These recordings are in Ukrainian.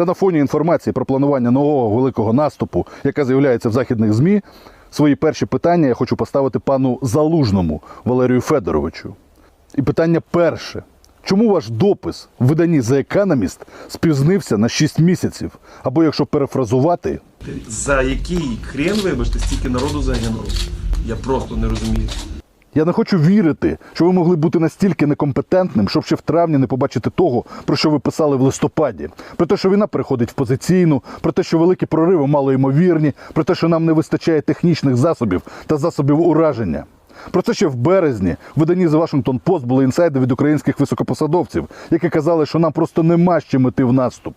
Та на фоні інформації про планування нового великого наступу, яка з'являється в західних ЗМІ, свої перші питання я хочу поставити пану Залужному Валерію Федоровичу. І питання перше. Чому ваш допис в виданні The спізнився на 6 місяців? Або якщо перефразувати, За який хрен, вибачте, стільки народу загинуло? Я просто не розумію. Я не хочу вірити, що ви могли бути настільки некомпетентним, щоб ще в травні не побачити того, про що ви писали в листопаді. Про те, що війна переходить в позиційну, про те, що великі прориви малоймовірні, про те, що нам не вистачає технічних засобів та засобів ураження. Про це ще в березні в виданні The Washington Post були інсайди від українських високопосадовців, які казали, що нам просто нема чим іти в наступ.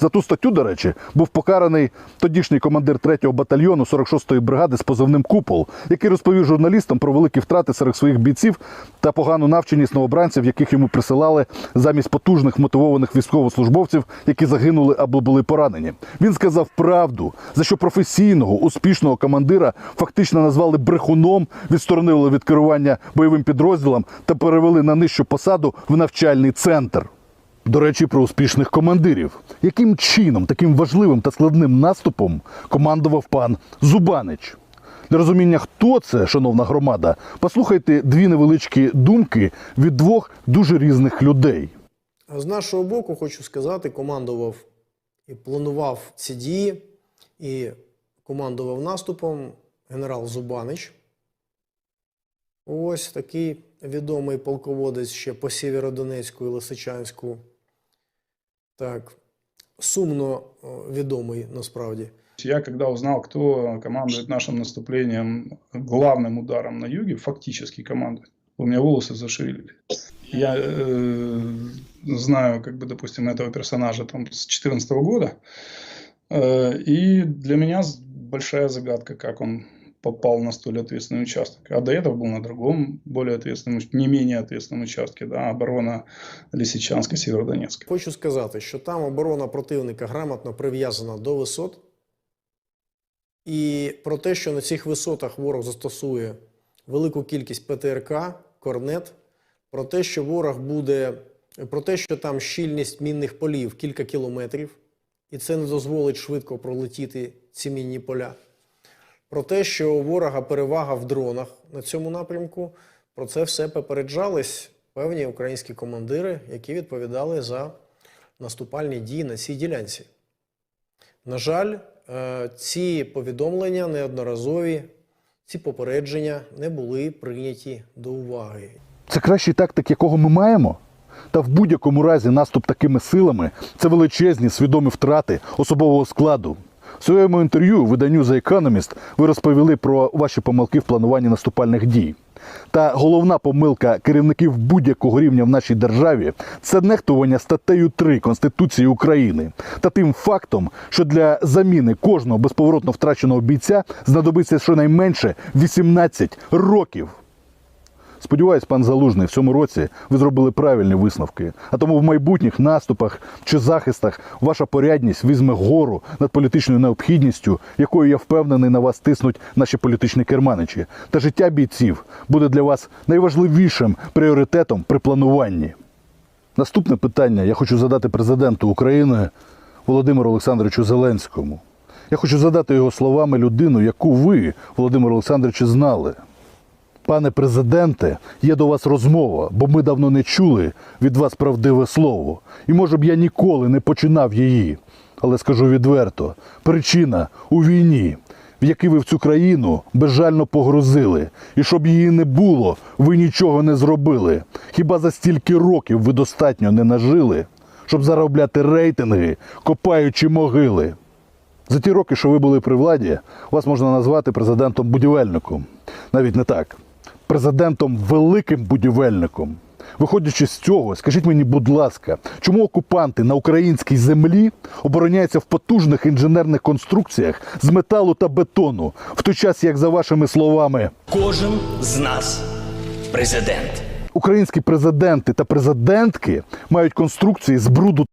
За ту статтю, до речі, був покараний тодішній командир 3-го батальйону 46-ї бригади з позивним Купол, який розповів журналістам про великі втрати серед своїх бійців та погану навченість новобранців, яких йому присилали замість потужних мотивованих військовослужбовців, які загинули або були поранені. Він сказав правду, за що професійного успішного командира фактично назвали брехуном, відсторонили від керування бойовим підрозділом та перевели на нижчу посаду в навчальний центр. До речі, про успішних командирів. Яким чином таким важливим та складним наступом командував пан Зубанич? Для розуміння, хто це, шановна громада, послухайте дві невеличкі думки від двох дуже різних людей. З нашого боку, хочу сказати, командував і планував ці дії, і командував наступом генерал Зубанич. Ось такий відомий полководець ще по Сєвєродонецьку і Лисичанську. Так, сумно о, відомий насправді. Я когда узнал, кто командует нашим наступлением, главным ударом на юге, фактически командует, у меня волосы зашевелились. Я э, знаю, как бы, допустим, этого персонажа там с 2014 года, э, и для меня большая загадка, как он попал на столь ответственный участок. А до этого был на другом, более ответственном, не менее ответственном участке, да, оборона Лисичанска, Северодонецка. Хочу сказати, що там оборона противника грамотно прив'язана до висот. І про те, що на цих висотах ворог застосує велику кількість ПТРК, корнет, про те, що ворог буде, про те, що там щільність мінних полів кілька кілометрів, і це не дозволить швидко пролетіти ці мінні поля. Про те, що у ворога перевага в дронах на цьому напрямку, про це все попереджались певні українські командири, які відповідали за наступальні дії на цій ділянці. На жаль, е, ці повідомлення неодноразові, ці попередження не були прийняті до уваги. Це кращий тактик, якого ми маємо? Та в будь-якому разі наступ такими силами це величезні свідомі втрати особового складу. В своєму інтерв'ю виданню The Economist ви розповіли про ваші помилки в плануванні наступальних дій. Та головна помилка керівників будь-якого рівня в нашій державі це нехтування статтею 3 Конституції України та тим фактом, що для заміни кожного безповоротно втраченого бійця знадобиться щонайменше 18 років. Сподіваюсь, пан Залужний, в цьому році ви зробили правильні висновки. А тому в майбутніх наступах чи захистах ваша порядність візьме гору над політичною необхідністю, якою я впевнений на вас тиснуть наші політичні керманичі. Та життя бійців буде для вас найважливішим пріоритетом при плануванні. Наступне питання я хочу задати президенту України Володимиру Олександровичу Зеленському. Я хочу задати його словами людину, яку ви, Володимир Олександрович, знали. Пане президенте, є до вас розмова, бо ми давно не чули від вас правдиве слово. І може б я ніколи не починав її. Але скажу відверто: причина у війні, в якій ви в цю країну безжально погрузили. І щоб її не було, ви нічого не зробили. Хіба за стільки років ви достатньо не нажили, щоб заробляти рейтинги, копаючи могили? За ті роки, що ви були при владі, вас можна назвати президентом-будівельником. Навіть не так. Президентом великим будівельником. Виходячи з цього, скажіть мені, будь ласка, чому окупанти на українській землі обороняються в потужних інженерних конструкціях з металу та бетону, в той час, як за вашими словами, Кожен з нас президент. українські президенти та президентки мають конструкції з бруду